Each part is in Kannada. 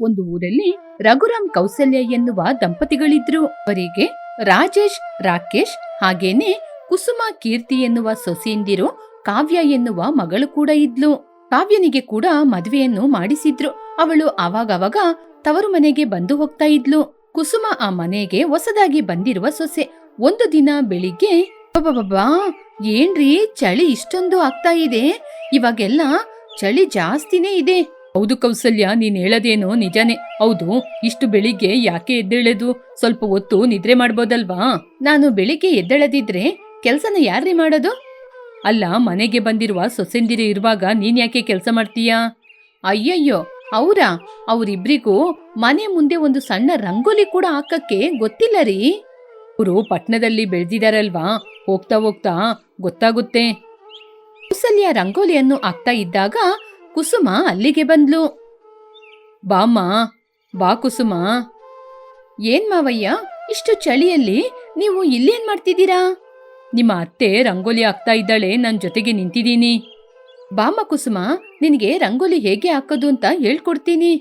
ಒಂದು ಊರಲ್ಲಿ ರಘುರಾಮ್ ಕೌಸಲ್ಯ ಎನ್ನುವ ದಂಪತಿಗಳಿದ್ರು. ಅವರಿಗೆ ರಾಜೇಶ್, ರಾಕೇಶ್ ಹಾಗೇನೆ ಕುಸುಮ ಕೀರ್ತಿ ಎನ್ನುವ ಸೊಸೆಯಿಂದಿರು ಕಾವ್ಯ ಎನ್ನುವ ಮಗಳು ಕೂಡ ಇದ್ಲು. ಕಾವ್ಯನಿಗೆ ಕೂಡ ಮದುವೆಯನ್ನು ಮಾಡಿಸಿದ್ರು. ಅವಳು ಆವಾಗವಾಗ ತವರು ಮನೆಗೆ ಬಂದು ಹೋಗ್ತಾ ಇದ್ಲು. ಕುಸುಮ ಆ ಮನೆಗೆ ಹೊಸದಾಗಿ ಬಂದಿರುವ ಸೊಸೆ. ಒಂದು ದಿನ ಬೆಳಿಗ್ಗೆ ಏನ್ರಿ ಚಳಿ ಇಷ್ಟೊಂದು ಆಗ್ತಾ ಇದೆ? ಇವಾಗೆಲ್ಲ ಚಳಿ ಜಾಸ್ತಿನೇ ಇದೆ. ಹೌದು ಕೌಸಲ್ಯ, ನೀನು ಹೇಳೋದೇನೋ ನಿಜಾನೇ. ಹೌದು, ಇಷ್ಟು ಬೆಳಿಗ್ಗೆ ಯಾಕೆ ಎದ್ದೇಳದು? ಸ್ವಲ್ಪ ಹೊತ್ತು ನಿದ್ರೆ ಮಾಡ್ಬೋದಲ್ವಾ? ನಾನು ಬೆಳಿಗ್ಗೆ ಎದ್ದೇಳದಿದ್ರೆ ಕೆಲ್ಸನ ಯಾರ್ರೀ ಮಾಡೋದು? ಅಲ್ಲ, ಮನೆಗೆ ಬಂದಿರುವ ಸೊಸೆಂದಿರು ಇರುವಾಗ ನೀನ್ ಯಾಕೆ ಕೆಲಸ ಮಾಡ್ತೀಯಾ? ಅಯ್ಯಯ್ಯೋ, ಅವರಾ? ಅವರಿಬ್ರಿಗೂ ಮನೆ ಮುಂದೆ ಒಂದು ಸಣ್ಣ ರಂಗೋಲಿ ಕೂಡ ಹಾಕಕ್ಕೆ ಗೊತ್ತಿಲ್ಲ ರೀ. ಅವರು ಪಟ್ಟಣದಲ್ಲಿ ಬೆಳೆದಿದಾರಲ್ವಾ? ಹೋಗ್ತಾ ಹೋಗ್ತಾ ಗೊತ್ತಾಗುತ್ತೆ. ಕೌಸಲ್ಯ ರಂಗೋಲಿಯನ್ನು ಹಾಕ್ತಾ ಇದ್ದಾಗ ಕುಸುಮ ಅಲ್ಲಿಗೆ ಬಂದ್ಲು. ಬಾಮ್ಮ, ಬಾ ಕುಸುಮ. ಏನ್ ಮಾವಯ್ಯ, ಇಷ್ಟು ಚಳಿಯಲ್ಲಿ ನೀವು ಇಲ್ಲೇನ್ ಮಾಡ್ತಿದ್ದೀರಾ? ನಿಮ್ಮ ಅತ್ತೆ ರಂಗೋಲಿ ಹಾಕ್ತಾ ಇದ್ದಾಳೆ, ನನ್ ಜೊತೆಗೆ ನಿಂತಿದ್ದೀನಿ. ಬಾಮ ಕುಸುಮ, ನಿನಗೆ ರಂಗೋಲಿ ಹೇಗೆ ಹಾಕೋದು ಅಂತ ಹೇಳ್ಕೊಡ್ತೀನಿ.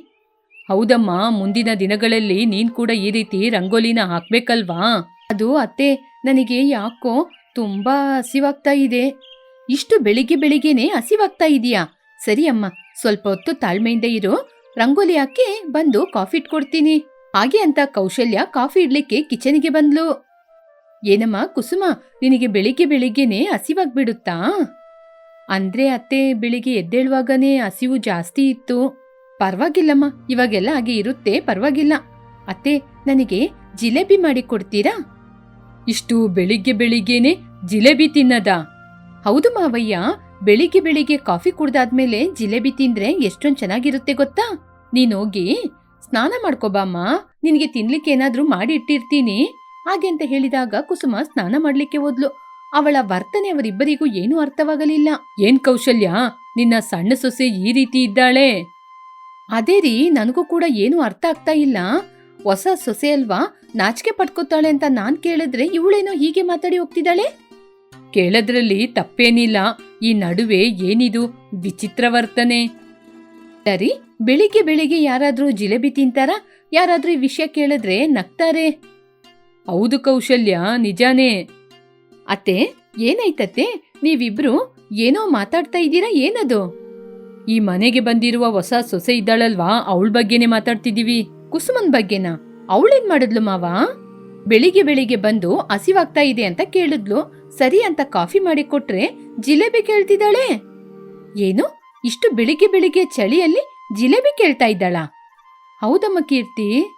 ಹೌದಮ್ಮ, ಮುಂದಿನ ದಿನಗಳಲ್ಲಿ ನೀನ್ ಕೂಡ ಈ ರೀತಿ ರಂಗೋಲಿನ ಹಾಕ್ಬೇಕಲ್ವಾ? ಅದು ಅತ್ತೆ, ನನಗೆ ಯಾಕೋ ತುಂಬಾ ಹಸಿವಾಗ್ತಾ ಇದೆ. ಇಷ್ಟು ಬೆಳಿಗ್ಗೆ ಬೆಳಿಗ್ಗೆನೆ ಹಸಿವಾಗ್ತಾ ಇದೆಯಾ? ಸರಿ ಅಮ್ಮ, ಸ್ವಲ್ಪ ಹೊತ್ತು ತಾಳ್ಮೆಯಿಂದ ಇರು. ರಂಗೋಲಿ ಹಾಕಿ ಬಂದು ಕಾಫಿ ಇಟ್ಕೊಡ್ತೀನಿ. ಹಾಗೆ ಅಂತ ಕೌಶಲ್ಯ ಕಾಫಿ ಇಡ್ಲಿಕ್ಕೆ ಕಿಚನ್ಗೆ ಬಂದ್ಲು. ಏನಮ್ಮ, ಕುಸುಮ, ನಿನಗೆ ಬೆಳಿಗ್ಗೆ ಬೆಳಿಗ್ಗೆನೆ ಹಸಿವಾಗ್ಬಿಡುತ್ತಾ? ಅಂದ್ರೆ ಅತ್ತೆ, ಬೆಳಿಗ್ಗೆ ಎದ್ದೇಳುವಾಗನೇ ಹಸಿವು ಜಾಸ್ತಿ ಇತ್ತು. ಪರವಾಗಿಲ್ಲಮ್ಮ, ಇವಾಗೆಲ್ಲ ಹಾಗೆ ಇರುತ್ತೆ, ಪರವಾಗಿಲ್ಲ. ಅತ್ತೆ, ನನಗೆ ಜಿಲೇಬಿ ಮಾಡಿ ಕೊಡ್ತೀರಾ? ಇಷ್ಟು ಬೆಳಿಗ್ಗೆ ಬೆಳಿಗ್ಗೆನೆ ಜಿಲೇಬಿ ತಿನ್ನದ. ಹೌದು ಮಾವಯ್ಯ ಬೆಳಿಗ್ಗೆ ಬೆಳಿಗ್ಗೆ ಕಾಫಿ ಕುಡ್ದಾದ್ಮೇಲೆ ಜಿಲೇಬಿ ತಿಂದ್ರೆ ಎಷ್ಟೊಂದ್ ಚೆನ್ನಾಗಿರುತ್ತೆ ಗೊತ್ತಾ? ನೀನ್ ಹೋಗಿ ಸ್ನಾನ ಮಾಡ್ಕೋಬಾಮ್ಮ ನಿನಗೆ ತಿನ್ಲಿಕ್ಕೆ ಏನಾದ್ರೂ ಮಾಡಿ ಇಟ್ಟಿರ್ತೀನಿ. ಹಾಗೆ ಅಂತ ಹೇಳಿದಾಗ ಕುಸುಮ ಸ್ನಾನ ಮಾಡ್ಲಿಕ್ಕೆ ಹೋದ್ಲು. ಅವಳ ವರ್ತನೆ ಅವರಿಬ್ಬರಿಗೂ ಏನೂ ಅರ್ಥವಾಗಲಿಲ್ಲ. ಏನ್ ಕೌಶಲ್ಯ? ನಿನ್ನ ಸಣ್ಣ ಸೊಸೆ ಈ ರೀತಿ ಇದ್ದಾಳೆ. ಅದೇ ರೀ, ನನಗೂ ಕೂಡ ಏನೂ ಅರ್ಥ ಆಗ್ತಾ ಇಲ್ಲ. ಹೊಸ ಸೊಸೆ ಅಲ್ವಾ? ನಾಚಿಕೆ ಪಡ್ಕೋತಾಳೆ ಅಂತ ನಾನ್ ಕೇಳಿದ್ರೆ ಇವಳೇನೋ ಹೀಗೆ ಮಾತಾಡಿ ಹೋಗ್ತಿದ್ದಾಳೆ? ಕೇಳದ್ರಲ್ಲಿ ತಪ್ಪೇನಿಲ್ಲ. ಈ ನಡುವೆ ಏನಿದು? ವಿಚಿತ್ರ ವರ್ತನೆ. ಸರಿ, ಬೆಳಿಗ್ಗೆ ಬೆಳಿಗ್ಗೆ ಯಾರಾದ್ರೂ ಜಿಲೇಬಿ ತಿಂತಾರ? ಯಾರಾದ್ರೂ ಈ ವಿಷಯ ಕೇಳಿದ್ರೆ ನಗ್ತಾರೆ. ಹೌದು ಕೌಶಲ್ಯ, ನಿಜಾನೇ. ಅತ್ತೆ, ಏನಾಯ್ತತ್ತೆ? ನೀವಿಬ್ರು ಏನೋ ಮಾತಾಡ್ತಾ ಇದ್ದೀರಾ, ಏನದು? ಈ ಮನೆಗೆ ಬಂದಿರುವ ಹೊಸ ಸೊಸೆ ಇದ್ದಾಳಲ್ವಾ? ಅವಳ ಬಗ್ಗೆನೇ ಮಾತಾಡ್ತಿದ್ದೀವಿ. ಕುಸುಮನ್ ಬಗ್ಗೆನಾ? ಅವಳೇನ್ ಮಾಡಿದ್ಲು ಮಾವ? ಬೆಳಿಗ್ಗೆ ಬೆಳಿಗ್ಗೆ ಬಂದು ಹಸಿವಾಗ್ತಾ ಇದೆ ಅಂತ ಕೇಳಿದ್ಲು. ಸರಿ ಅಂತ ಕಾಫಿ ಮಾಡಿ ಕೊಟ್ರೆ ಜಿಲೇಬಿ ಕೇಳ್ತಿದ್ದಾಳೆ? ಏನು? ಇಷ್ಟು ಬೆಳಿಗ್ಗೆ ಬೆಳಿಗ್ಗೆ ಚಳಿಯಲ್ಲಿ ಜಿಲೇಬಿ ಕೇಳ್ತಾ ಇದ್ದಾಳಾ? ಹೌದಮ್ಮ ಕೀರ್ತಿ.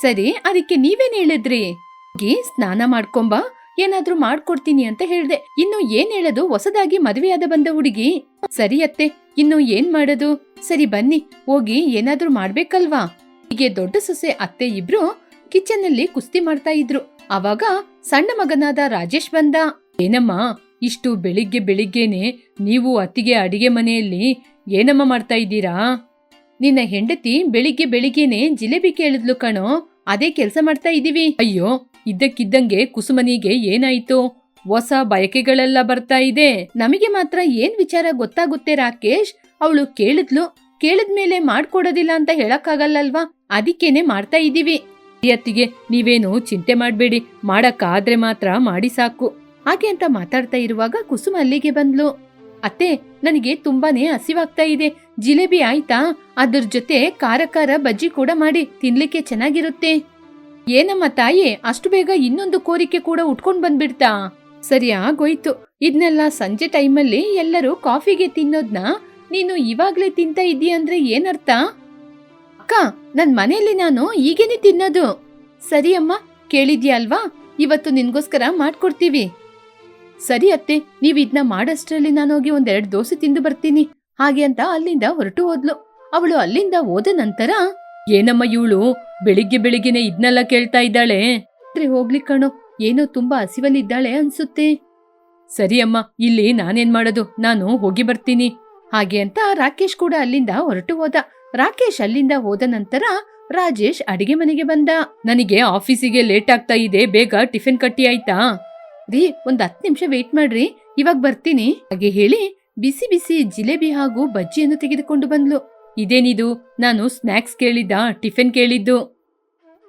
ಸರಿ, ಅದಕ್ಕೆ ನೀವೇನ್ ಹೇಳಿದ್ರಿ? ಹೋಗಿ ಸ್ನಾನ ಮಾಡ್ಕೊಂಬ, ಏನಾದ್ರೂ ಮಾಡ್ಕೊಡ್ತೀನಿ ಅಂತ ಹೇಳ್ದೆ. ಇನ್ನು ಏನ್ ಹೇಳೋದು? ಹೊಸದಾಗಿ ಮದುವೆಯಾದ ಬಂದ ಹುಡುಗಿ. ಸರಿ ಅತ್ತೆ, ಇನ್ನು ಏನ್ ಮಾಡೋದು? ಸರಿ, ಬನ್ನಿ. ಹೋಗಿ ಏನಾದ್ರೂ ಮಾಡ್ಬೇಕಲ್ವಾ? ಹೀಗೆ ದೊಡ್ಡ ಸೊಸೆ, ಅತ್ತೆ ಇಬ್ರು ಕಿಚನ್ ಅಲ್ಲಿ ಕುಸ್ತಿ ಮಾಡ್ತಾ ಇದ್ರು. ಅವಾಗ ಸಣ್ಣ ಮಗನಾದ ರಾಜೇಶ್ ಬಂದ. ಏನಮ್ಮ, ಇಷ್ಟು ಬೆಳಿಗ್ಗೆ ಬೆಳಿಗ್ಗೆನೆ ನೀವು ಅತ್ತಿಗೆ ಅಡಿಗೆ ಮನೆಯಲ್ಲಿ ಏನಮ್ಮ ಮಾಡ್ತಾ ಇದ್ದೀರಾ? ನಿನ್ನ ಹೆಂಡತಿ ಬೆಳಿಗ್ಗೆ ಬೆಳಿಗ್ಗೆನೆ ಜಿಲೇಬಿ ಕೇಳಿದ್ಲು ಕಣೋ, ಅದೇ ಕೆಲಸ ಮಾಡ್ತಾ ಇದೀವಿ. ಅಯ್ಯೋ, ಇದ್ದಕ್ಕಿದ್ದಂಗೆ ಕುಸುಮನಿಗೆ ಏನಾಯ್ತು? ಹೊಸ ಬಯಕೆಗಳೆಲ್ಲ ಬರ್ತಾ ಇದೆ. ನಮಗೆ ಮಾತ್ರ ಏನ್ ವಿಚಾರ ಗೊತ್ತಾಗುತ್ತೆ ರಾಕೇಶ್? ಅವಳು ಕೇಳಿದ್ಲು, ಕೇಳಿದ್ಮೇಲೆ ಮಾಡ್ಕೊಡೋದಿಲ್ಲ ಅಂತ ಹೇಳಕ್ಕಾಗಲ್ಲಲ್ವಾ? ಅದಕ್ಕೇನೆ ಮಾಡ್ತಾ ಇದೀವಿ. ಅತ್ತಿಗೆ ನೀವೇನು ಚಿಂತೆ ಮಾಡ್ಬೇಡಿ, ಮಾಡಕ್ಕಾದ್ರೆ ಮಾತ್ರ ಮಾಡಿ ಸಾಕು. ಹಾಗೆ ಅಂತ ಮಾತಾಡ್ತಾ ಇರುವಾಗ ಕುಸುಮ ಅಲ್ಲಿಗೆ ಬಂದ್ಲು. ಅತ್ತೆ, ನನಗೆ ತುಂಬಾನೇ ಹಸಿವಾಗ್ತಾ ಇದೆ. ಜಿಲೇಬಿ ಆಯ್ತಾ? ಅದ್ರ ಜೊತೆ ಖಾರ ಖಾರ ಬಜ್ಜಿ ಕೂಡ ಮಾಡಿ ತಿನ್ಲಿಕ್ಕೆ ಚೆನ್ನಾಗಿರುತ್ತೆ. ಏನಮ್ಮ ತಾಯಿ, ಅಷ್ಟು ಬೇಗ ಇನ್ನೊಂದು ಕೋರಿಕೆ ಕೂಡ ಉಟ್ಕೊಂಡು ಬಂದ್ಬಿಡ್ತಾ? ಸರಿ, ಆಗೋಯ್ತು. ಇದನ್ನೆಲ್ಲ ಸಂಜೆ ಟೈಮಲ್ಲಿ ಎಲ್ಲರೂ ಕಾಫಿಗೆ ತಿನ್ನೋದ್ನ ನೀನು ಇವಾಗ್ಲೇ ತಿಂತ ಅಂದ್ರೆ ಏನರ್ಥ? ಅಕ್ಕ, ನನ್ ಮನೆಯಲ್ಲಿ ನಾನು ಈಗೇನೆ ತಿನ್ನೋದು. ಸರಿ ಅಮ್ಮ, ಕೇಳಿದ್ಯಾ ಅಲ್ವಾ? ಇವತ್ತು ನಿನ್ಗೋಸ್ಕರ ಮಾಡ್ಕೊಡ್ತೀವಿ. ಸರಿ ಅತ್ತೆ, ನೀವ್ ಇದನ್ನ ಮಾಡಷ್ಟರಲ್ಲಿ ನಾನು ಹೋಗಿ ಒಂದೆರಡು ದೋಸೆ ತಿಂದು ಬರ್ತೀನಿ. ಹಾಗೆ ಅಂತ ಅಲ್ಲಿಂದ ಹೊರಟು ಹೋದ್ಲು. ಅವಳು ಅಲ್ಲಿಂದ ಹೋದ ನಂತರ, ಏನಮ್ಮ ಇವಳು, ಬೆಳಿಗ್ಗೆ ಬೆಳಿಗ್ಗೆನೆ ಇದ್ನೆಲ್ಲ ಕೇಳ್ತಾ ಇದ್ದಾಳೆ? ಹೋಗ್ಲಿ ಕಣೋ, ಏನೋ ತುಂಬಾ ಹಸಿವಲ್ಲಿದ್ದಾಳೆ ಅನ್ಸುತ್ತೆ. ಸರಿ ಅಮ್ಮ, ಇಲ್ಲಿ ನಾನೇನ್ ಮಾಡೋದು, ನಾನು ಹೋಗಿ ಬರ್ತೀನಿ. ಹಾಗೆ ಅಂತ ರಾಕೇಶ್ ಕೂಡ ಅಲ್ಲಿಂದ ಹೊರಟು ಹೋದ. ರಾಕೇಶ್ ಅಲ್ಲಿಂದ ಹೋದ ನಂತರ ರಾಜೇಶ್ ಅಡಿಗೆ ಮನೆಗೆ ಬಂದ. ನನಗೆ ಆಫೀಸಿಗೆ ಲೇಟ್ ಆಗ್ತಾ ಇದೆ, ಬೇಗ ಟಿಫಿನ್ ಕಟ್ಟಿ ಆಯ್ತಾ? ರೀ ಒಂದ್ ಹತ್ತು ನಿಮಿಷ ವೇಟ್ ಮಾಡ್ರಿ. ಇವಾಗ ಬರ್ತೀನಿ. ಹಾಗೆ ಹೇಳಿ ಬಿಸಿ ಬಿಸಿ ಜಿಲೇಬಿ ಹಾಗೂ ಬಜ್ಜಿಯನ್ನು ತೆಗೆದುಕೊಂಡು ಬಂದ್ಲು. ಇದೇನಿದು? ನಾನು ಸ್ನ್ಯಾಕ್ಸ್ ಕೇಳಿದ್ದ, ಟಿಫಿನ್ ಕೇಳಿದ್ದು.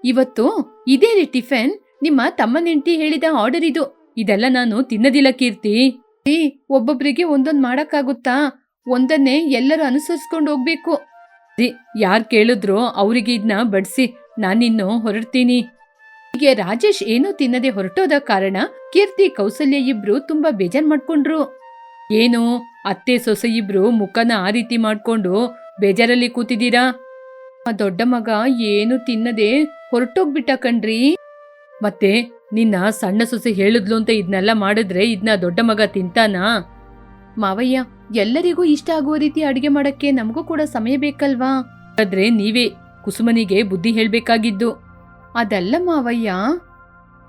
ಇವತ್ತು ಇದೇ ರೀ ಟಿಫಿನ್. ನಿಮ್ಮ ತಮ್ಮನ ಹೆಂಡತಿ ಹೇಳಿದ ಆರ್ಡರ್ ಇದು. ಇದೆಲ್ಲ ನಾನು ತಿನ್ನದಿಲ್ಲ ಕೀರ್ತಿ. ಡಿ ಒಬ್ಬೊಬ್ರಿಗೆ ಒಂದೊಂದ್ ಮಾಡಕ್ಕಾಗುತ್ತಾ? ಒಂದನ್ನೇ ಎಲ್ಲರೂ ಅನುಸರಿಸ್ಕೊಂಡು ಹೋಗ್ಬೇಕು. ಯಾರು ಕೇಳಿದ್ರು ಅವರಿಗೆ ಇದನ್ನ ಬಡಿಸಿ. ನಾನಿನ್ನು ಹೊರಡ್ತೀನಿ. ಹೀಗೆ ರಾಜೇಶ್ ಏನೂ ತಿನ್ನದೆ ಹೊರಟೋದ ಕಾರಣ ಕೀರ್ತಿ, ಕೌಸಲ್ಯ ಇಬ್ರು ತುಂಬಾ ಬೇಜಾರ್ ಮಾಡ್ಕೊಂಡ್ರು. ಏನು, ಅತ್ತೆ, ಸೊಸೆ ಇಬ್ರು ಮುಖನ ಆ ರೀತಿ ಮಾಡ್ಕೊಂಡು ಬೇಜಾರಲ್ಲಿ ಕೂತಿದ್ದೀರಾ? ಆ ದೊಡ್ಡ ಮಗ ಏನು ತಿನ್ನದೆ ಹೊರಟೋಗ್ಬಿಟ್ಟ ಕಣ್ರಿ. ಮತ್ತೆ ನಿನ್ನ ಸಣ್ಣ ಸೊಸೆ ಹೇಳಿದ್ಲು ಅಂತ ಇದನ್ನೆಲ್ಲ ಮಾಡಿದ್ರೆ ಇದನ್ನ ದೊಡ್ಡ ಮಗ ತಿಂತಾನಾ? ಮಾವಯ್ಯ, ಎಲ್ಲರಿಗೂ ಇಷ್ಟ ಆಗುವ ರೀತಿ ಅಡಿಗೆ ಮಾಡಕ್ಕೆ ನಮಗೂ ಕೂಡ ಸಮಯ ಬೇಕಲ್ವಾ? ಆದ್ರೆ ನೀವೇ ಕುಸುಮನಿಗೆ ಬುದ್ಧಿ ಹೇಳ್ಬೇಕಾಗಿದ್ದು. ಅದಲ್ಲ ಮಾವಯ್ಯ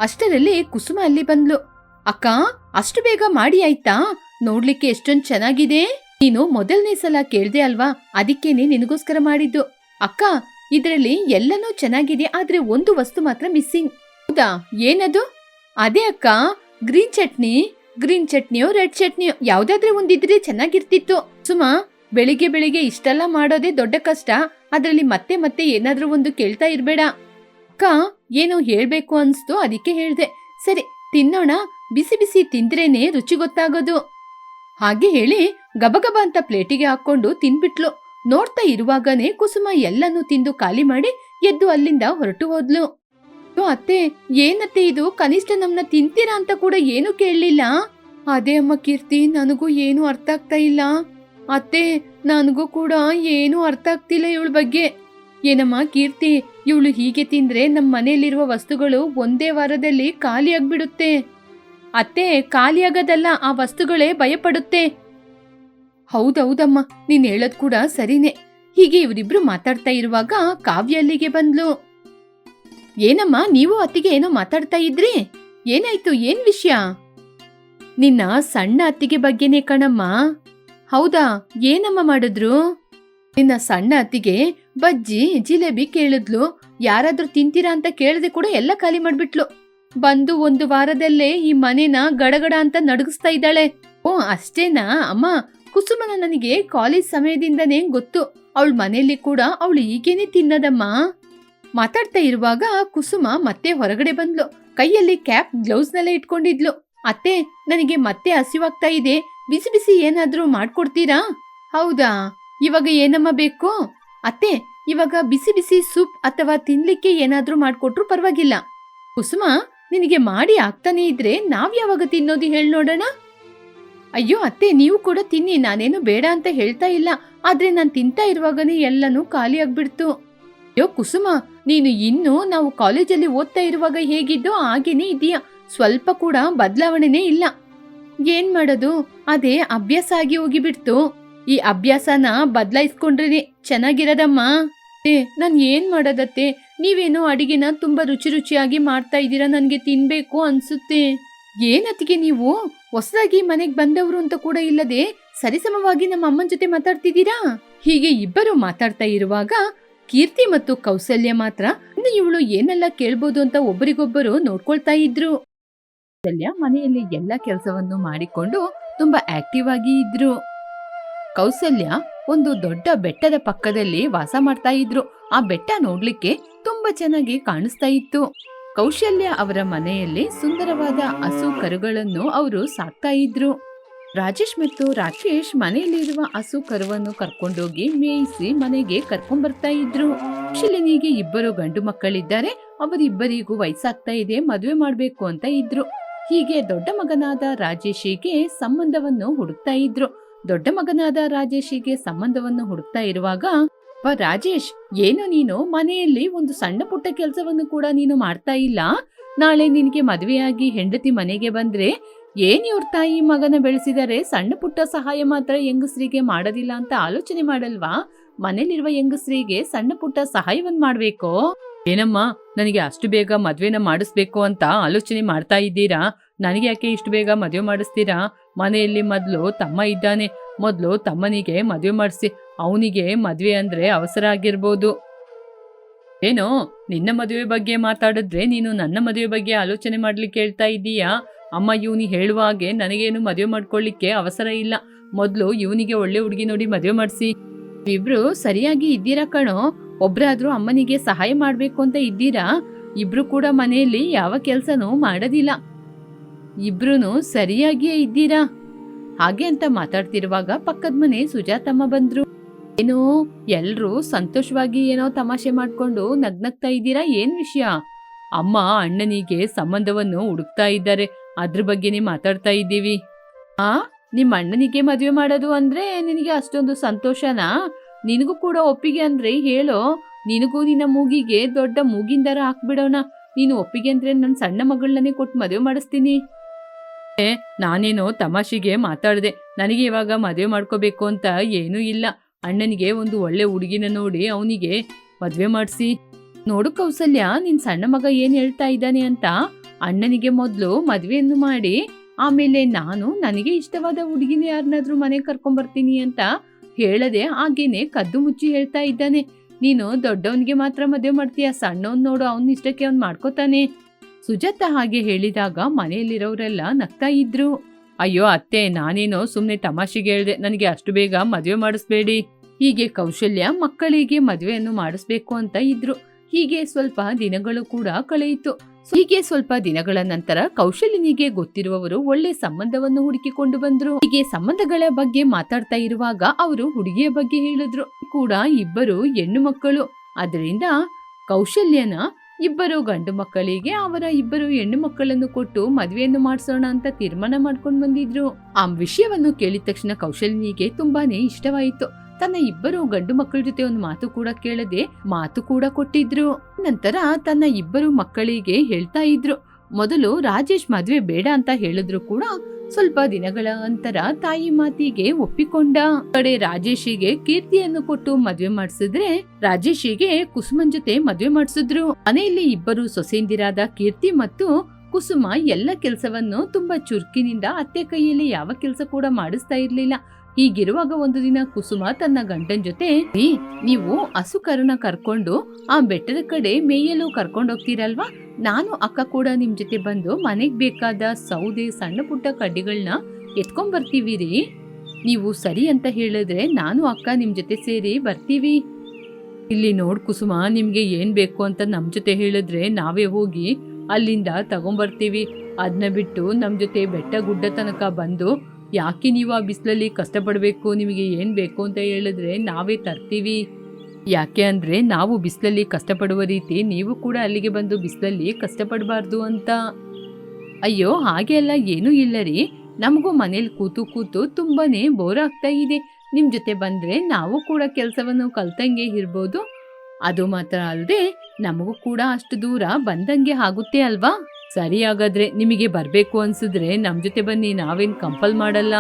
ಅಷ್ಟರಲ್ಲಿ ಕುಸುಮ ಅಲ್ಲಿ ಬಂದ್ಲು. ಅಕ್ಕ, ಅಷ್ಟು ಬೇಗ ಮಾಡಿ ಆಯ್ತಾ? ನೋಡ್ಲಿಕ್ಕೆ ಎಷ್ಟೊಂದ್ ಚೆನ್ನಾಗಿದೆ. ನೀನು ಮೊದಲನೇ ಸಲ ಕೇಳ್ದೆ ಅಲ್ವಾ? ಅದಕ್ಕೇನೆ ನಿನಗೋಸ್ಕರ ಮಾಡಿದ್ದು. ಅಕ್ಕ, ಇದ್ರಲ್ಲಿ ಎಲ್ಲನೂ ಚೆನ್ನಾಗಿದೆ, ಆದ್ರೆ ಒಂದು ವಸ್ತು ಮಾತ್ರ ಮಿಸ್ಸಿಂಗ್. ಹೌದಾ? ಏನದು? ಅದೇ ಅಕ್ಕ, ಗ್ರೀನ್ ಚಟ್ನಿ. ಗ್ರೀನ್ ಚಟ್ನಿಯೋ, ರೆಡ್ ಚಟ್ನಿಯೋ, ಯಾವ್ದಾದ್ರೆ ಒಂದಿದ್ರೆ ಚೆನ್ನಾಗಿರ್ತಿತ್ತು. ಸುಮಾ ಬೆಳಿಗ್ಗೆ ಬೆಳಿಗ್ಗೆ ಇಷ್ಟೆಲ್ಲ ಮಾಡೋದೇ ದೊಡ್ಡ ಕಷ್ಟ. ಅದ್ರಲ್ಲಿ ಮತ್ತೆ ಮತ್ತೆ ಏನಾದ್ರೂ ಒಂದು ಕೇಳ್ತಾ ಇರ್ಬೇಡ. ಅಕ್ಕ, ಏನೋ ಹೇಳ್ಬೇಕು ಅನ್ಸ್ತು, ಅದಕ್ಕೆ ಹೇಳ್ದೆ. ಸರಿ, ತಿನ್ನೋಣ. ಬಿಸಿ ಬಿಸಿ ತಿಂದ್ರೇನೆ ರುಚಿ ಗೊತ್ತಾಗೋದು. ಹಾಗೆ ಹೇಳಿ ಗಬಗಬ ಅಂತ ಪ್ಲೇಟಿಗೆ ಹಾಕೊಂಡು ತಿನ್ಬಿಟ್ಲು. ನೋಡ್ತಾ ಇರುವಾಗನೇ ಕುಸುಮ ಎಲ್ಲನೂ ತಿಂದು ಖಾಲಿ ಮಾಡಿ ಎದ್ದು ಅಲ್ಲಿಂದ ಹೊರಟು ಹೋದ್ಲು. ಅತ್ತೆ, ಏನತ್ತೆ ಇದು? ಕನಿಷ್ಠ ನಮ್ನ ತಿಂತೀರಾ ಅಂತ ಕೂಡ ಏನು ಕೇಳಲಿಲ್ಲ. ಅದೇ ಅಮ್ಮ ಕೀರ್ತಿ, ನನಗೂ ಏನು ಅರ್ಥ ಆಗ್ತಾ ಇಲ್ಲ. ಅತ್ತೆ, ನನಗೂ ಕೂಡ ಏನು ಅರ್ಥ ಆಗ್ತಿಲ್ಲ ಇವಳ ಬಗ್ಗೆ. ಏನಮ್ಮ ಕೀರ್ತಿ ಇವಳು ಹೀಗೆ ತಿಂದ್ರೆ ನಮ್ಮ ಮನೆಯಲ್ಲಿರುವ ವಸ್ತುಗಳು ಒಂದೇ ವಾರದಲ್ಲಿ ಖಾಲಿಯಾಗ್ಬಿಡುತ್ತೆ ಅತ್ತೆ ಖಾಲಿಯಾಗದಲ್ಲ ಆ ವಸ್ತುಗಳೇ ಭಯಪಡುತ್ತೆ. ಹೌದೌದಮ್ಮ, ನೀನ್ ಹೇಳೋದ್ ಕೂಡ ಸರಿನೇ. ಹೀಗೆ ಇವರಿಬ್ರು ಮಾತಾಡ್ತಾ ಇರುವಾಗ ಕಾವ್ಯ ಅಲ್ಲಿಗೆ ಬಂದ್ಲು. ಏನಮ್ಮ, ನೀವು ಅತ್ತಿಗೆ ಏನೋ ಮಾತಾಡ್ತಾ ಇದ್ರಿ? ಏನಾಯ್ತು, ಏನ್ ವಿಷಯ? ನಿನ್ನ ಸಣ್ಣ ಅತ್ತಿಗೆ ಬಗ್ಗೆನೇ ಕಣಮ್ಮ. ಹೌದಾ, ಏನಮ್ಮ ಮಾಡಿದ್ರು? ನಿನ್ನ ಸಣ್ಣ ಅತ್ತಿಗೆ ಬಜ್ಜಿ ಜಿಲೇಬಿ ಕೇಳಿದ್ಲು. ಯಾರಾದ್ರೂ ತಿಂತೀರಾ ಅಂತ ಕೇಳದೆ ಕೂಡ ಎಲ್ಲ ಖಾಲಿ ಮಾಡ್ಬಿಟ್ಲು. ಬಂದು ಒಂದು ವಾರದಲ್ಲೇ ಈ ಮನೆನ ಗಡಗಡ ಅಂತ ನಡಗಿಸ್ತಾ ಇದ್ದಾಳೆ. ಓ, ಅಷ್ಟೇನಾ? ಅಮ್ಮ, ಕುಸುಮನ ನನಗೆ ಕಾಲೇಜ್ ಸಮಯದಿಂದನೇ ಗೊತ್ತು. ಅವಳ ಮನೆಯಲ್ಲಿ ಕೂಡ ಅವಳು ಈಗೇನೆ ತಿನ್ನದಮ್ಮ. ಮಾತಾಡ್ತಾ ಇರುವಾಗ ಕುಸುಮ ಮತ್ತೆ ಹೊರಗಡೆ ಬಂದ್ಲು. ಕೈಯಲ್ಲಿ ಕ್ಯಾಪ್ ಗ್ಲೌಸ್ನೆಲ್ಲ ಇಟ್ಕೊಂಡಿದ್ಲು. ಅತ್ತೆ, ನನಗೆ ಮತ್ತೆ ಹಸಿವಾಗ್ತಾ ಇದೆ. ಬಿಸಿ ಬಿಸಿ ಏನಾದ್ರೂ ಮಾಡ್ಕೊಡ್ತೀರಾ? ಹೌದಾ? ಇವಾಗ ಏನಮ್ಮ ಬೇಕು? ಅತ್ತೆ, ಇವಾಗ ಬಿಸಿ ಬಿಸಿ ಸೂಪ್ ಅಥವಾ ತಿನ್ಲಿಕ್ಕೆ ಏನಾದ್ರೂ ಮಾಡ್ಕೊಟ್ರು ಪರವಾಗಿಲ್ಲ. ಕುಸುಮ, ನಿನಗೆ ಮಾಡಿ ಆಗ್ತಾನೆ ಇದ್ರೆ ನಾವ್ ಯಾವಾಗ ತಿನ್ನೋದು ಹೇಳ್ ನೋಡೋಣ? ಅಯ್ಯೋ ಅತ್ತೆ, ನೀವು ಕೂಡ ತಿನ್ನಿ, ನಾನೇನು ಬೇಡ ಅಂತ ಹೇಳ್ತಾ ಇಲ್ಲ. ಆದ್ರೆ ನಾನು ತಿಂತಾ ಇರುವಾಗನೇ ಎಲ್ಲನೂ ಖಾಲಿ ಆಗ್ಬಿಡ್ತು. ಅಯ್ಯೋ ಕುಸುಮ, ನೀನು ಇನ್ನು ನಾವು ಕಾಲೇಜಲ್ಲಿ ಓದ್ತಾ ಇರುವಾಗ ಹೇಗಿದ್ದೋ ಹಾಗೇನೇ ಇದೀಯ ಸ್ವಲ್ಪ ಕೂಡ ಬದಲಾವಣೆನೇ ಇಲ್ಲ. ಏನ್ ಮಾಡೋದು? ಅದೇ ಅಭ್ಯಾಸ ಆಗಿ ಹೋಗಿಬಿಡ್ತು. ಈ ಅಭ್ಯಾಸನ ಬದಲಾಯಿಸ್ಕೊಂಡ್ರೆ ಚೆನ್ನಾಗಿರದಮ್ಮ. ನಾನು ಏನು ಏನ್ ಮಾಡೋದತ್ತೆ? ನೀವೇನೋ ಅಡಿಗೆನ ತುಂಬಾ ರುಚಿ ರುಚಿಯಾಗಿ ಮಾಡ್ತಾ ಇದ್ದೀರಾ, ನನಗೆ ತಿನ್ನಬೇಕು ಅನ್ಸುತ್ತೆ. ಏನತ್ತಿಗೆ ನೀವು? ಹೊಸದಾಗಿ ಮನೆಗೆ ಬಂದವರು ಅಂತ ಕೂಡ ಇಲ್ಲದೆ ಸರಿಸಮವಾಗಿ ನಮ್ಮ ಅಮ್ಮನ ಜೊತೆ ಮಾತಾಡ್ತಿದ್ದೀರಾ? ಹೀಗೆ ಇಬ್ಬರು ಮಾತಾಡ್ತಾ ಇರುವಾಗ ಕೀರ್ತಿ ಮತ್ತು ಕೌಸಲ್ಯ ಮಾತ್ರ ಇನ್ನು ಇವಳು ಏನೆಲ್ಲ ಕೇಳ್ಬೋದು ಅಂತ ಒಬ್ಬರಿಗೊಬ್ಬರು ನೋಡ್ಕೊಳ್ತಾ ಇದ್ರು. ಕೌಸಲ್ಯ ಮನೆಯಲ್ಲಿ ಎಲ್ಲ ಕೆಲಸವನ್ನು ಮಾಡಿಕೊಂಡು ತುಂಬಾ ಆಕ್ಟಿವ್ ಆಗಿ ಇದ್ರು. ಕೌಸಲ್ಯ ಒಂದು ದೊಡ್ಡ ಬೆಟ್ಟದ ಪಕ್ಕದಲ್ಲಿ ವಾಸ ಮಾಡ್ತಾ ಇದ್ರು. ಆ ಬೆಟ್ಟ ನೋಡ್ಲಿಕ್ಕೆ ತುಂಬಾ ಚೆನ್ನಾಗಿ ಕಾಣಿಸ್ತಾ ಇತ್ತು. ಕೌಶಲ್ಯ ಅವರ ಮನೆಯಲ್ಲಿ ಸುಂದರವಾದ ಹಸು ಕರುಗಳನ್ನು ಅವರು ಸಾಕ್ತಾ ಇದ್ರು. ರಾಜೇಶ್ ಮತ್ತು ರಾಕೇಶ್ ಮನೆಯಲ್ಲಿರುವ ಹಸು ಕರುವನ್ನು ಕರ್ಕೊಂಡೋಗಿ ಮೇಯಿಸಿ ಮನೆಗೆ ಕರ್ಕೊಂಡ್ಬರ್ತಾ ಇದ್ರು. ಶಿಲಿನಿಗೆ ಇಬ್ಬರು ಗಂಡು ಮಕ್ಕಳಿದ್ದಾರೆ. ಅವರಿಬ್ಬರಿಗೂ ವಯಸ್ಸಾಗ್ತಾ ಇದೆ, ಮದುವೆ ಮಾಡಬೇಕು ಅಂತ ಇದ್ರು. ಹೀಗೆ ದೊಡ್ಡ ಮಗನಾದ ರಾಜೇಶಿಗೆ ಸಂಬಂಧವನ್ನು ಹುಡುಕ್ತಾ ಇದ್ರು. ದೊಡ್ಡ ಮಗನಾದ ರಾಜೇಶಿಗೆ ಸಂಬಂಧವನ್ನು ಹುಡುಕ್ತಾ ಇರುವಾಗ, "ವ, ರಾಜೇಶ್, ಏನು ನೀನು? ಮನೆಯಲ್ಲಿ ಒಂದು ಸಣ್ಣ ಪುಟ್ಟ ಕೆಲಸವನ್ನು ಕೂಡ ನೀನು ಮಾಡ್ತಾ ಇಲ್ಲ? ನಾಳೆ ನಿನಗೆ ಮದುವೆಯಾಗಿ ಹೆಂಡತಿ ಮನೆಗೆ ಬಂದ್ರೆ ಏನ್ ಇವ್ರ ತಾಯಿ ಮಗನ ಬೆಳೆಸಿದರೆ ಸಣ್ಣ ಪುಟ್ಟ ಸಹಾಯ ಮಾತ್ರ ಹೆಂಗಸ್ರಿಗೆ ಮಾಡೋದಿಲ್ಲ ಅಂತ ಆಲೋಚನೆ ಮಾಡಲ್ವಾ? ಮನೇಲಿರುವ ಹೆಂಗಸ್ರಿಗೆ ಸಣ್ಣ ಪುಟ್ಟ ಸಹಾಯವನ್ನ ಮಾಡ್ಬೇಕು? ಏನಮ್ಮ, ನನಗೆ ಅಷ್ಟು ಬೇಗ ಮದ್ವೆನ ಮಾಡಿಸ್ಬೇಕು ಅಂತ ಆಲೋಚನೆ ಮಾಡ್ತಾ ಇದ್ದೀರಾ? ನನಗೆ ಯಾಕೆ ಇಷ್ಟು ಬೇಗ ಮದುವೆ ಮಾಡಿಸ್ತೀರಾ? ಮನೆಯಲ್ಲಿ ಮೊದಲು ತಮ್ಮ ಇದ್ದಾನೆ. ಮೊದಲು ತಮ್ಮನಿಗೆ ಮದುವೆ ಮಾಡಿಸಿ. ಅವನಿಗೆ ಮದುವೆ ಅಂದರೆ ಅವಸರ ಆಗಿರ್ಬೋದು. ಏನೋ? ನಿನ್ನ ಮದುವೆ ಬಗ್ಗೆ ಮಾತಾಡಿದ್ರೆ ನೀನು ನನ್ನ ಮದುವೆ ಬಗ್ಗೆ ಆಲೋಚನೆ ಮಾಡ್ಲಿಕ್ಕೆ ಹೇಳ್ತಾ ಇದ್ದೀಯಾ? ಅಮ್ಮ ಇವನಿ ಹೇಳುವ ಹಾಗೆ ನನಗೇನು ಮದುವೆ ಮಾಡ್ಕೊಳ್ಳಿಕ್ಕೆ ಅವಸರ ಇಲ್ಲ. ಮೊದಲು ಇವನಿಗೆ ಒಳ್ಳೆ ಹುಡುಗಿ ನೋಡಿ ಮದುವೆ ಮಾಡಿಸಿ. ಇಬ್ರು ಸರಿಯಾಗಿ ಇದ್ದೀರಾ ಕಣೋ? ಒಬ್ರಾದ್ರೂ ಅಮ್ಮನಿಗೆ ಸಹಾಯ ಮಾಡ್ಬೇಕು ಅಂತ ಇದ್ದೀರಾ? ಇಬ್ರು ಕೂಡ ಮನೆಯಲ್ಲಿ ಯಾವ ಕೆಲ್ಸನೂ ಮಾಡೋದಿಲ್ಲ. ಇಬ್ರು ಸರಿಯಾಗಿಯೇ ಇದ್ದೀರಾ? ಹಾಗೆ ಅಂತ ಮಾತಾಡ್ತಿರುವಾಗ ಪಕ್ಕದ ಮನೆ ಸುಜಾತಮ್ಮ ಬಂದ್ರು. ಏನು, ಎಲ್ರೂ ಸಂತೋಷವಾಗಿ ಏನೋ ತಮಾಷೆ ಮಾಡ್ಕೊಂಡು ನಗ್ನಗ್ತಾ ಇದ್ದೀರಾ? ಏನ್ ವಿಷಯ? ಅಮ್ಮ ಅಣ್ಣನಿಗೆ ಸಂಬಂಧವನ್ನು ಹುಡುಕ್ತಾ ಇದ್ದಾರೆ. ಅದ್ರ ಬಗ್ಗೆನೇ ಮಾತಾಡ್ತಾ ಇದ್ದೀವಿ. ಆ ನಿಮ್ಮ ಅಣ್ಣನಿಗೆ ಮದುವೆ ಮಾಡೋದು ಅಂದ್ರೆ ನಿನಗೆ ಅಷ್ಟೊಂದು ಸಂತೋಷನಾ? ನಿನಗೂ ಕೂಡ ಒಪ್ಪಿಗೆ ಅಂದ್ರೆ ಹೇಳೋ, ನಿನಗೂ ನಿನ್ನ ಮೂಗಿಗೆ ದೊಡ್ಡ ಮೂಗಿಂದರ ಹಾಕ್ಬಿಡೋಣ. ನೀನು ಒಪ್ಪಿಗೆ ಅಂದ್ರೆ ನನ್ನ ಸಣ್ಣ ಮಗಳನ್ನೇ ಕೊಟ್ಟು ಮದುವೆ ಮಾಡಿಸ್ತೀನಿ. ನಾನೇನೋ ತಮಾಷೆಗೆ ಮಾತಾಡಿದೆ. ನನಗೆ ಇವಾಗ ಮದುವೆ ಮಾಡ್ಕೋಬೇಕು ಅಂತ ಏನೂ ಇಲ್ಲ. ಅಣ್ಣನಿಗೆ ಒಂದು ಒಳ್ಳೆ ಹುಡುಗಿನ ನೋಡಿ ಅವನಿಗೆ ಮದುವೆ ಮಾಡಿಸಿ. ನೋಡು ಕೌಸಲ್ಯ, ನಿನ್ ಸಣ್ಣ ಮಗ ಏನ್ ಹೇಳ್ತಾ ಇದ್ದಾನೆ ಅಂತ. ಅಣ್ಣನಿಗೆ ಮೊದಲು ಮದುವೆಯನ್ನು ಮಾಡಿ, ಆಮೇಲೆ ನಾನು ನನಗೆ ಇಷ್ಟವಾದ ಹುಡುಗಿನ ಯಾರನ್ನಾದ್ರೂ ಮನೆಗೆ ಕರ್ಕೊಂಬರ್ತೀನಿ ಅಂತ ಹೇಳದೆ ಹಾಗೇನೆ ಕದ್ದು ಮುಚ್ಚಿ ಹೇಳ್ತಾ ಇದ್ದಾನೆ. ನೀನು ದೊಡ್ಡವನಿಗೆ ಮಾತ್ರ ಮದುವೆ ಮಾಡ್ತೀಯ? ಸಣ್ಣವನ್ ನೋಡು, ಅವನ ಇಷ್ಟಕ್ಕೆ ಅವ್ನು ಮಾಡ್ಕೋತಾನೆ. ಸುಜಾತ ಹಾಗೆ ಹೇಳಿದಾಗ ಮನೆಯಲ್ಲಿರೋರೆಲ್ಲ ನಗ್ತಾ ಇದ್ರು. ಅಯ್ಯೋ ಅತ್ತೆ, ನಾನೇನೋ ಸುಮ್ಮನೆ ತಮಾಷೆಗೆ ಹೇಳ್ದೆ, ನನಗೆ ಅಷ್ಟು ಬೇಗ ಮದುವೆ ಮಾಡಿಸ್ಬೇಡಿ. ಹೀಗೆ ಕೌಶಲ್ಯ ಮಕ್ಕಳಿಗೆ ಮದುವೆಯನ್ನು ಮಾಡಿಸ್ಬೇಕು ಅಂತ ಇದ್ರು. ಹೀಗೆ ಸ್ವಲ್ಪ ದಿನಗಳು ಕೂಡ ಕಳೆಯಿತು. ಹೀಗೆ ಸ್ವಲ್ಪ ದಿನಗಳ ನಂತರ ಕೌಶಲ್ಯನಿಗೆ ಗೊತ್ತಿರುವವರು ಒಳ್ಳೆ ಸಂಬಂಧವನ್ನು ಹುಡುಕಿಕೊಂಡು ಬಂದ್ರು. ಹೀಗೆ ಸಂಬಂಧಗಳ ಬಗ್ಗೆ ಮಾತಾಡ್ತಾ ಇರುವಾಗ ಅವರು ಹುಡುಗಿಯ ಬಗ್ಗೆ ಹೇಳಿದ್ರು. ಕೂಡ ಇಬ್ಬರು ಹೆಣ್ಣು ಮಕ್ಕಳು ಅದರಿಂದ ಕೌಶಲ್ಯನ ಇಬ್ಬರು ಗಂಡು ಮಕ್ಕಳಿಗೆ ಅವರ ಇಬ್ಬರು ಹೆಣ್ಣು ಮಕ್ಕಳನ್ನು ಕೊಟ್ಟು ಮದುವೆಯನ್ನು ಮಾಡಿಸೋಣ ಅಂತ ತೀರ್ಮಾನ ಮಾಡ್ಕೊಂಡು ಬಂದಿದ್ರು. ಆ ವಿಷಯವನ್ನು ಕೇಳಿದ ತಕ್ಷಣ ಕೌಶಲ್ಯನಿಗೆ ತುಂಬಾನೇ ಇಷ್ಟವಾಯಿತು. ತನ್ನ ಇಬ್ಬರು ಗಂಡು ಮಕ್ಕಳ ಜೊತೆ ಒಂದು ಮಾತು ಕೂಡ ಕೇಳದೆ ಮಾತು ಕೂಡ ಕೊಟ್ಟಿದ್ರು. ನಂತರ ತನ್ನ ಇಬ್ಬರು ಮಕ್ಕಳಿಗೆ ಹೇಳ್ತಾ ಇದ್ರು. ಮೊದಲು ರಾಜೇಶ್ ಮದ್ವೆ ಬೇಡ ಅಂತ ಹೇಳಿದ್ರು ಕೂಡ ಸ್ವಲ್ಪ ದಿನಗಳ ನಂತರ ತಾಯಿ ಮಾತಿಗೆ ಒಪ್ಪಿಕೊಂಡ. ಕಡೆ ರಾಜೇಶಿಗೆ ಕೀರ್ತಿಯನ್ನು ಕೊಟ್ಟು ಮದ್ವೆ ಮಾಡಿಸಿದ್ರೆ ರಾಜೇಶಿಗೆ ಕುಸುಮನ್ ಜೊತೆ ಮದ್ವೆ ಮಾಡಿಸಿದ್ರು. ಮನೆಯಲ್ಲಿ ಇಬ್ಬರು ಸೊಸೆಂದಿರಾದ ಕೀರ್ತಿ ಮತ್ತು ಕುಸುಮ ಎಲ್ಲ ಕೆಲಸವನ್ನು ತುಂಬಾ ಚುರುಕಿನಿಂದ ಅತ್ತೆ ಕೈಯಲ್ಲಿ ಯಾವ ಕೆಲಸ ಕೂಡ ಮಾಡಿಸ್ತಾ ಇರ್ಲಿಲ್ಲ. ಹೀಗಿರುವಾಗ ಒಂದು ದಿನ ಕುಸುಮ ತನ್ನ ಗಂಡನ್ ಜೊತೆ "ರೀ, ನೀವು ಹಸು ಕರುನ ಕರ್ಕೊಂಡು ಆ ಬೆಟ್ಟದ ಕಡೆ ಮೇಯಲು ಕರ್ಕೊಂಡು ಹೋಗ್ತೀರಲ್ವಾ ನಾನು ಅಕ್ಕ ಕೂಡ ನಿಮ್ ಜೊತೆ ಬಂದು ಮನೆಗೆ ಬೇಕಾದ ಸೌದೆ ಸಣ್ಣ ಪುಟ್ಟ ಕಡ್ಡಿಗಳನ್ನ ಎತ್ಕೊಂಡ್ ಬರ್ತೀವಿ ರೀ. ನೀವು ಸರಿ ಅಂತ ಹೇಳಿದ್ರೆ ನಾನು ಅಕ್ಕ ನಿಮ್ ಜೊತೆ ಸೇರಿ ಬರ್ತೀವಿ. ಇಲ್ಲಿ ನೋಡ್ ಕುಸುಮ ನಿಮ್ಗೆ ಏನ್ ಬೇಕು ಅಂತ ನಮ್ ಜೊತೆ ಹೇಳಿದ್ರೆ ನಾವೇ ಹೋಗಿ ಅಲ್ಲಿಂದ ತಗೊಂಬರ್ತೀವಿ. ಅದನ್ನ ಬಿಟ್ಟು ನಮ್ ಜೊತೆ ಬೆಟ್ಟ ಗುಡ್ಡ ತನಕ ಬಂದು ಯಾಕೆ ನೀವು ಆ ಬಿಸಿಲಲ್ಲಿ ಕಷ್ಟಪಡಬೇಕು? ನಿಮಗೆ ಏನು ಬೇಕು ಅಂತ ಹೇಳಿದ್ರೆ ನಾವೇ ತರ್ತೀವಿ. ಯಾಕೆ ಅಂದ್ರೆ ನಾವು ಬಿಸಿಲಲ್ಲಿ ಕಷ್ಟಪಡುವ ರೀತಿ ನೀವು ಕೂಡ ಅಲ್ಲಿಗೆ ಬಂದು ಬಿಸಿಲಲ್ಲಿ ಕಷ್ಟಪಡಬಾರ್ದು ಅಂತ. ಅಯ್ಯೋ, ಹಾಗೆ ಅಲ್ಲ, ಏನೂ ಇಲ್ಲ ರೀ. ನಮಗೂ ಮನೇಲಿ ಕೂತು ಕೂತು ತುಂಬಾನೇ ಬೋರ್ ಆಗ್ತಾ ಇದೆ. ನಿಮ್ಮ ಜೊತೆ ಬಂದ್ರೆ ನಾವು ಕೂಡ ಕೆಲಸವನ್ನು ಕಲ್ತಂಗೆ ಇರ್ಬೋದು. ಅದು ಮಾತ್ರ ಅಲ್ಲದೆ ನಮಗೂ ಕೂಡ ಅಷ್ಟು ದೂರ ಬಂದಂಗೆ ಆಗುತ್ತೆ ಅಲ್ವಾ? ಸರಿ ಹಾಗಾದ್ರೆ ನಿಮಗೆ ಬರಬೇಕು ಅನ್ಸಿದ್ರೆ ನಮ್ಮ ಜೊತೆ ಬನ್ನಿ, ನಾವೇನ್ ಕಂಪಲ್ ಮಾಡಲ್ಲ.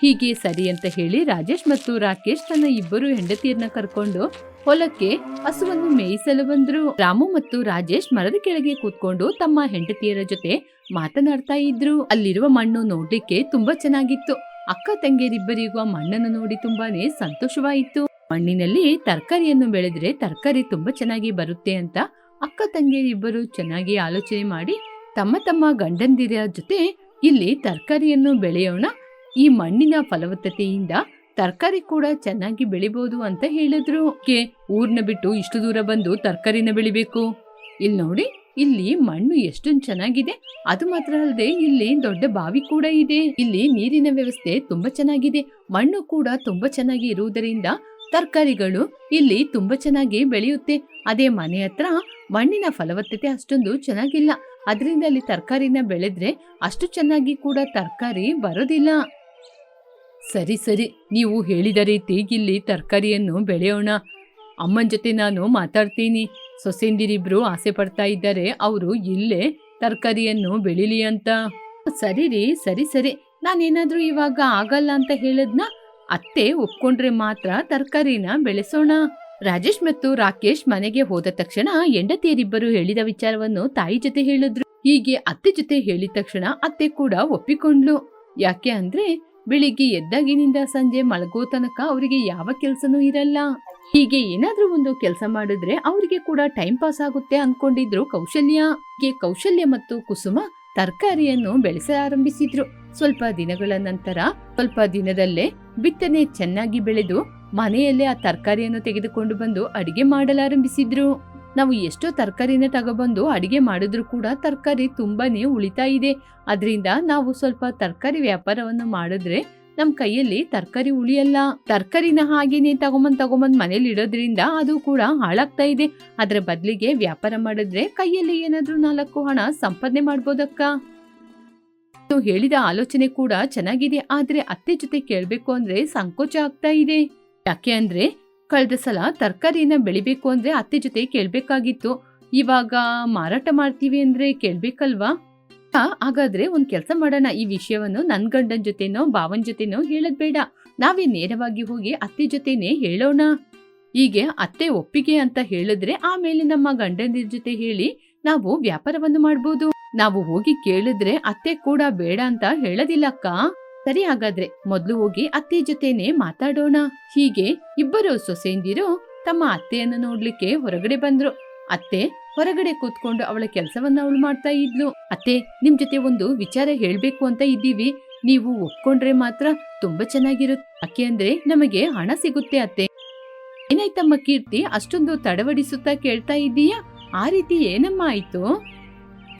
ಹೀಗೆ ಸರಿ ಅಂತ ಹೇಳಿ ರಾಜೇಶ್ ಮತ್ತು ರಾಕೇಶ್ ತನ್ನ ಇಬ್ಬರು ಹೆಂಡತಿಯರನ್ನ ಕರ್ಕೊಂಡು ಹೊಲಕ್ಕೆ ಹಸುವನ್ನು ಮೇಯಿಸಲು ಬಂದ್ರು. ರಾಮು ಮತ್ತು ರಾಜೇಶ್ ಮರದ ಕೆಳಗೆ ಕೂತ್ಕೊಂಡು ತಮ್ಮ ಹೆಂಡತಿಯರ ಜೊತೆ ಮಾತನಾಡ್ತಾ ಇದ್ರು. ಅಲ್ಲಿರುವ ಮಣ್ಣು ನೋಡ್ಲಿಕ್ಕೆ ತುಂಬಾ ಚೆನ್ನಾಗಿತ್ತು. ಅಕ್ಕ ತಂಗಿಯರಿಬ್ಬರಿಗೂ ಮಣ್ಣನ್ನು ನೋಡಿ ತುಂಬಾನೇ ಸಂತೋಷವಾಯಿತು. ಮಣ್ಣಿನಲ್ಲಿ ತರಕಾರಿಯನ್ನು ಬೆಳೆದ್ರೆ ತರಕಾರಿ ತುಂಬಾ ಚೆನ್ನಾಗಿ ಬರುತ್ತೆ ಅಂತ ಅಕ್ಕ ತಂಗಿಯರಿಬ್ಬರು ಚೆನ್ನಾಗಿ ಆಲೋಚನೆ ಮಾಡಿ ತಮ್ಮ ತಮ್ಮ ಗಂಡಂದಿರ ಜೊತೆ ಇಲ್ಲಿ ತರಕಾರಿಯನ್ನು ಬೆಳೆಯೋಣ. ಈ ಮಣ್ಣಿನ ಫಲವತ್ತತೆಯಿಂದ ತರಕಾರಿ ಕೂಡ ಚೆನ್ನಾಗಿ ಬೆಳಿಬಹುದು ಅಂತ ಹೇಳಿದ್ರು. ಊರ್ನ ಬಿಟ್ಟು ಇಷ್ಟು ದೂರ ಬಂದು ತರಕಾರಿನ ಬೆಳಿಬೇಕು? ಇಲ್ಲಿ ನೋಡಿ, ಇಲ್ಲಿ ಮಣ್ಣು ಎಷ್ಟೊಂದು ಚೆನ್ನಾಗಿದೆ. ಅದು ಮಾತ್ರ ಅಲ್ಲದೆ ಇಲ್ಲಿ ದೊಡ್ಡ ಬಾವಿ ಕೂಡ ಇದೆ. ಇಲ್ಲಿ ನೀರಿನ ವ್ಯವಸ್ಥೆ ತುಂಬಾ ಚೆನ್ನಾಗಿದೆ. ಮಣ್ಣು ಕೂಡ ತುಂಬಾ ಚೆನ್ನಾಗಿ ಇರುವುದರಿಂದ ತರಕಾರಿಗಳು ಇಲ್ಲಿ ತುಂಬಾ ಚೆನ್ನಾಗಿ ಬೆಳೆಯುತ್ತೆ. ಅದೇ ಮನೆ ಹತ್ರ ಮಣ್ಣಿನ ಫಲವತ್ತತೆ ಅಷ್ಟೊಂದು ಚೆನ್ನಾಗಿಲ್ಲ. ಅದರಿಂದ ಅಲ್ಲಿ ತರಕಾರಿನ ಬೆಳೆದ್ರೆ ಅಷ್ಟು ಚೆನ್ನಾಗಿ ಕೂಡ ತರಕಾರಿ ಬರೋದಿಲ್ಲ. ಸರಿ ಸರಿ. ನೀವು ಹೇಳಿದ ರೀತಿ ಇಲ್ಲಿ ತರಕಾರಿಯನ್ನು ಬೆಳೆಯೋಣ. ಅಮ್ಮನ ಜೊತೆ ನಾನು ಮಾತಾಡ್ತೀನಿ. ಸೊಸೆಂದಿರಿಬ್ರು ಆಸೆ ಪಡ್ತಾ ಇದ್ದಾರೆ. ಅವರು ಇಲ್ಲೇ ತರಕಾರಿಯನ್ನು ಬೆಳಿಲಿ ಅಂತ. ಸರಿ ರೀ, ಸರಿ ಸರಿ. ನಾನೇನಾದ್ರೂ ಇವಾಗ ಆಗಲ್ಲ ಅಂತ ಹೇಳದ್ನ? ಅತ್ತೆ ಒಪ್ಕೊಂಡ್ರೆ ಮಾತ್ರ ತರಕಾರಿನ ಬೆಳೆಸೋಣ. ರಾಜೇಶ್ ಮತ್ತು ರಾಕೇಶ್ ಮನೆಗೆ ಹೋದ ತಕ್ಷಣ ಹೆಂಡತಿಯರಿಬ್ಬರು ಹೇಳಿದ ವಿಚಾರವನ್ನು ತಾಯಿ ಜೊತೆ ಹೇಳಿದ್ರು. ಹೀಗೆ ಅತ್ತೆ ಜೊತೆ ಹೇಳಿದ ತಕ್ಷಣ ಅತ್ತೆ ಕೂಡ ಒಪ್ಪಿಕೊಂಡ್ಲು ಯಾಕೆ ಅಂದ್ರೆ ಬೆಳಿಗ್ಗೆ ಎದ್ದಾಗಿನಿಂದ ಸಂಜೆ ಮಲಗೋ ತನಕ ಅವರಿಗೆ ಯಾವ ಕೆಲಸನೂ ಇರಲ್ಲ. ಹೀಗೆ ಏನಾದ್ರೂ ಒಂದು ಕೆಲಸ ಮಾಡಿದ್ರೆ ಅವರಿಗೆ ಕೂಡ ಟೈಮ್ ಪಾಸ್ ಆಗುತ್ತೆ ಅನ್ಕೊಂಡಿದ್ರು ಕೌಶಲ್ಯ. ಹೀಗೆ ಕೌಶಲ್ಯ ಮತ್ತು ಕುಸುಮ ತರಕಾರಿಯನ್ನು ಬೆಳೆಸ ಆರಂಭಿಸಿದ್ರು. ಸ್ವಲ್ಪ ದಿನಗಳ ನಂತರ ಸ್ವಲ್ಪ ದಿನದಲ್ಲೇ ಬಿತ್ತನೆ ಚೆನ್ನಾಗಿ ಬೆಳೆದು ಮನೆಯಲ್ಲೇ ಆ ತರಕಾರಿಯನ್ನು ತೆಗೆದುಕೊಂಡು ಬಂದು ಅಡಿಗೆ ಮಾಡಲಾರಂಭಿಸಿದ್ರು. ನಾವು ಎಷ್ಟೋ ತರಕಾರಿನ ತಗೊಬಂದು ಅಡಿಗೆ ಮಾಡಿದ್ರು ಕೂಡ ತರಕಾರಿ ತುಂಬಾನೇ ಉಳಿತಾ ಇದೆ. ಅದರಿಂದ ನಾವು ಸ್ವಲ್ಪ ತರಕಾರಿ ವ್ಯಾಪಾರವನ್ನು ಮಾಡಿದ್ರೆ ನಮ್ಮ ಕೈಯಲ್ಲಿ ತರಕಾರಿ ಉಳಿಯಲ್ಲ. ತರಕಾರಿನ ಹಾಗೇನೆ ತಗೊಂಬಂದ್ ತಗೊಂಬಂದ್ ಮನೇಲಿ ಇಡೋದ್ರಿಂದ ಅದು ಕೂಡ ಹಾಳಾಗ್ತಾ ಇದೆ. ಅದರ ಬದಲಿಗೆ ವ್ಯಾಪಾರ ಮಾಡಿದ್ರೆ ಕೈಯಲ್ಲಿ ಏನಾದರೂ ನಾಲ್ಕು ಹಣ ಸಂಪಾದನೆ ಮಾಡ್ಬೋದಕ್ಕ? ಹೇಳಿದ ಆಲೋಚನೆ ಕೂಡ ಚೆನ್ನಾಗಿದೆ. ಆದ್ರೆ ಅತ್ತೆ ಜೊತೆ ಕೇಳಬೇಕು ಅಂದ್ರೆ ಸಂಕೋಚ ಆಗ್ತಾ ಇದೆ. ಯಾಕೆ ಅಂದ್ರೆ ಕಳೆದ ಸಲ ತರಕಾರಿನ ಬೆಳಿಬೇಕು ಅಂದ್ರೆ ಅತ್ತೆ ಜೊತೆ ಕೇಳಬೇಕಾಗಿತ್ತು. ಇವಾಗ ಮಾರಾಟ ಮಾಡ್ತೀವಿ ಅಂದ್ರೆ ಕೇಳ್ಬೇಕಲ್ವಾ? ಹಾಗಾದ್ರೆ ಒಂದ್ ಕೆಲಸ ಮಾಡೋಣ. ಈ ವಿಷಯವನ್ನು ನನ್ ಗಂಡನ್ ಜೊತೆನೋ, ಭಾವನ ಜೊತೆನೋ ಹೇಳದ್ ಬೇಡ. ನಾವೇ ನೇರವಾಗಿ ಹೋಗಿ ಅತ್ತೆ ಜೊತೆನೆ ಹೇಳೋಣ. ಹೀಗೆ ಅತ್ತೆ ಒಪ್ಪಿಗೆ ಅಂತ ಹೇಳಿದ್ರೆ ಆಮೇಲೆ ನಮ್ಮ ಗಂಡನ ಜೊತೆ ಹೇಳಿ ನಾವು ವ್ಯಾಪಾರವನ್ನು ಮಾಡ್ಬೋದು. ನಾವು ಹೋಗಿ ಕೇಳಿದ್ರೆ ಅತ್ತೆ ಕೂಡ ಬೇಡ ಅಂತ ಹೇಳೋದಿಲ್ಲಕ್ಕ ಸರಿ ಹಾಗಾದ್ರೆ ಮೊದ್ಲು ಹೋಗಿ ಅತ್ತೆ ಜೊತೆನೆ ಮಾತಾಡೋಣ. ಹೀಗೆ ಇಬ್ಬರು ಸೊಸೆಯಂದಿರು ತಮ್ಮ ಅತ್ತೆಯನ್ನು ನೋಡ್ಲಿಕ್ಕೆ ಹೊರಗಡೆ ಬಂದ್ರು. ಅತ್ತೆ ಹೊರಗಡೆ ಕೂತ್ಕೊಂಡು ಅವಳ ಕೆಲಸವನ್ನ ಅವಳು ಮಾಡ್ತಾ ಇದ್ಲು. ಅತ್ತೆ, ನಿಮ್ ಜೊತೆ ಒಂದು ವಿಚಾರ ಹೇಳ್ಬೇಕು ಅಂತ ಇದ್ದೀವಿ. ನೀವು ಒಪ್ಕೊಂಡ್ರೆ ಮಾತ್ರ ತುಂಬಾ ಚೆನ್ನಾಗಿರುತ್ತೆ ಅಕ್ಕೆ ಅಂದ್ರೆ ನಮಗೆ ಹಣ ಸಿಗುತ್ತೆ ಅತ್ತೆ. ಏನಾಯ್ತಮ್ಮ ಕೀರ್ತಿ? ಅಷ್ಟೊಂದು ತಡವಡಿಸುತ್ತಾ ಕೇಳ್ತಾ ಇದ್ದೀಯಾ? ಆ ರೀತಿ ಏನಮ್ಮ ಆಯ್ತು?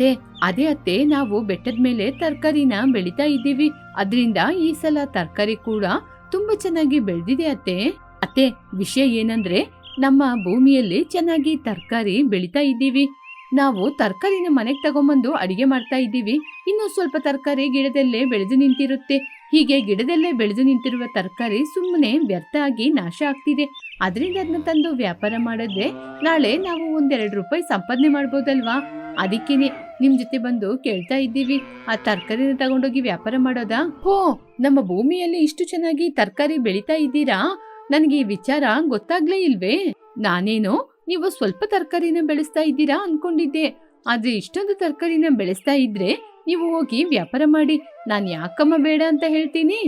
ಅತ್ತೆ ಅದೇ ಅತ್ತೆ ನಾವು ಬೆಟ್ಟದ ಮೇಲೆ ತರಕಾರಿನ ಬೆಳಿತಾ ಇದ್ದೀವಿ. ಅದರಿಂದ ಈ ಸಲ ತರಕಾರಿ ಕೂಡ ತುಂಬಾ ಚೆನ್ನಾಗಿ ಬೆಳೆದಿದೆ ಅತ್ತೆ. ಅತ್ತೆ, ವಿಷಯ ಏನಂದ್ರೆ ನಮ್ಮ ಭೂಮಿಯಲ್ಲಿ ಚೆನ್ನಾಗಿ ತರಕಾರಿ ಬೆಳಿತಾ ಇದ್ದೀವಿ. ನಾವು ತರಕಾರಿನ ಮನೆಗೆ ತಗೊಂಬಂದು ಅಡಿಗೆ ಮಾಡ್ತಾ ಇದ್ದೀವಿ. ಇನ್ನು ಸ್ವಲ್ಪ ತರಕಾರಿ ಗಿಡದಲ್ಲೇ ಬೆಳೆದು ನಿಂತಿರುತ್ತೆ. ಹೀಗೆ ಗಿಡದಲ್ಲೇ ಬೆಳೆದು ನಿಂತಿರುವ ತರಕಾರಿ ಸುಮ್ಮನೆ ವ್ಯರ್ಥ ಆಗಿ ನಾಶ ಆಗ್ತಿದೆ. ಅದರಿಂದ ಅದನ್ನ ತಂದು ವ್ಯಾಪಾರ ಮಾಡಿದ್ರೆ ನಾಳೆ ನಾವು ಒಂದೆರಡು ರೂಪಾಯಿ ಸಂಪಾದನೆ ಮಾಡ್ಬೋದಲ್ವಾ? ಅದಕ್ಕೇನೆ ನಿಮ್ ಜೊತೆ ಬಂದು ಕೇಳ್ತಾ ಇದ್ದೀವಿ. ಆ ತರಕಾರಿನ ತಗೊಂಡೋಗಿ ವ್ಯಾಪಾರ ಮಾಡೋದಾ? ಹೋ, ನಮ್ಮ ಭೂಮಿಯಲ್ಲಿ ಇಷ್ಟು ಚೆನ್ನಾಗಿ ತರಕಾರಿ ಬೆಳಿತಾ ಇದ್ದೀರಾ? ನನಗೆ ಈ ವಿಚಾರ ಗೊತ್ತಾಗ್ಲೇ ಇಲ್ವೇ? ನಾನೇನೋ, ನೀವು ಸ್ವಲ್ಪ ತರಕಾರಿನ ಬೆಳೆಸ್ತಾ ಇದ್ದೀರಾ ಅನ್ಕೊಂಡಿದ್ದೆ. ಆದ್ರೆ ಇಷ್ಟೊಂದು ತರಕಾರಿನ ಬೆಳೆಸ್ತಾ ಇದ್ರೆ ನೀವು ಹೋಗಿ ವ್ಯಾಪಾರ ಮಾಡಿ, ನಾನು ಯಾಕಮ್ಮ ಬೇಡ ಅಂತ ಹೇಳ್ತೀನಿ?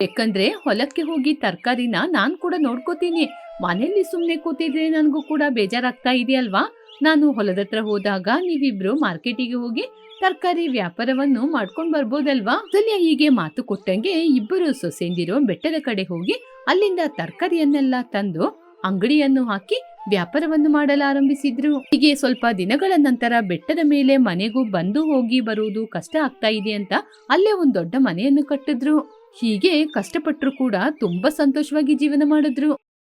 ಯಾಕಂದ್ರೆ ಹೊಲಕ್ಕೆ ಹೋಗಿ ತರಕಾರಿನ ನಾನು ಕೂಡ ನೋಡ್ಕೋತೀನಿ. ಮನೆಯಲ್ಲಿ ಸುಮ್ಮನೆ ಕೂತಿದ್ರೆ ನನಗೂ ಕೂಡ ಬೇಜಾರಾಗ್ತಾ ಇದೆಯಲ್ವಾ? ನಾನು ಹೊಲದ ಹತ್ರ ಹೋದಾಗ ನೀವಿಬ್ರು ಮಾರ್ಕೆಟಿಗೆ ಹೋಗಿ ತರಕಾರಿ ವ್ಯಾಪಾರವನ್ನು ಮಾಡ್ಕೊಂಡು ಬರ್ಬೋದಲ್ವಾ? ಸನ್ಯಾ ಹೀಗೆ ಮಾತು ಕೊಟ್ಟಂಗೆ ಇಬ್ಬರು ಸೊಸೇಂದಿರೋ ಬೆಟ್ಟದ ಕಡೆ ಹೋಗಿ ಅಲ್ಲಿಂದ ತರಕಾರಿಯನ್ನೆಲ್ಲ ತಂದು ಅಂಗಡಿಯನ್ನು ಹಾಕಿ ವ್ಯಾಪಾರವನ್ನು ಮಾಡಲಾರಂಭಿಸಿದ್ರು. ಹೀಗೆ ಸ್ವಲ್ಪ ದಿನಗಳ ನಂತರ ಬೆಟ್ಟದ ಮೇಲೆ ಮನೆಗೂ ಬಂದು ಹೋಗಿ ಬರುವುದು ಕಷ್ಟ ಆಗ್ತಾ ಇದೆ ಅಂತ ಅಲ್ಲೇ ಒಂದು ದೊಡ್ಡ ಮನೆಯನ್ನು ಕಟ್ಟಿದ್ರು. ಹೀಗೆ ಕಷ್ಟಪಟ್ಟರು ಕೂಡ ತುಂಬಾ ಸಂತೋಷವಾಗಿ ಜೀವನ ಮಾಡಿದ್ರು.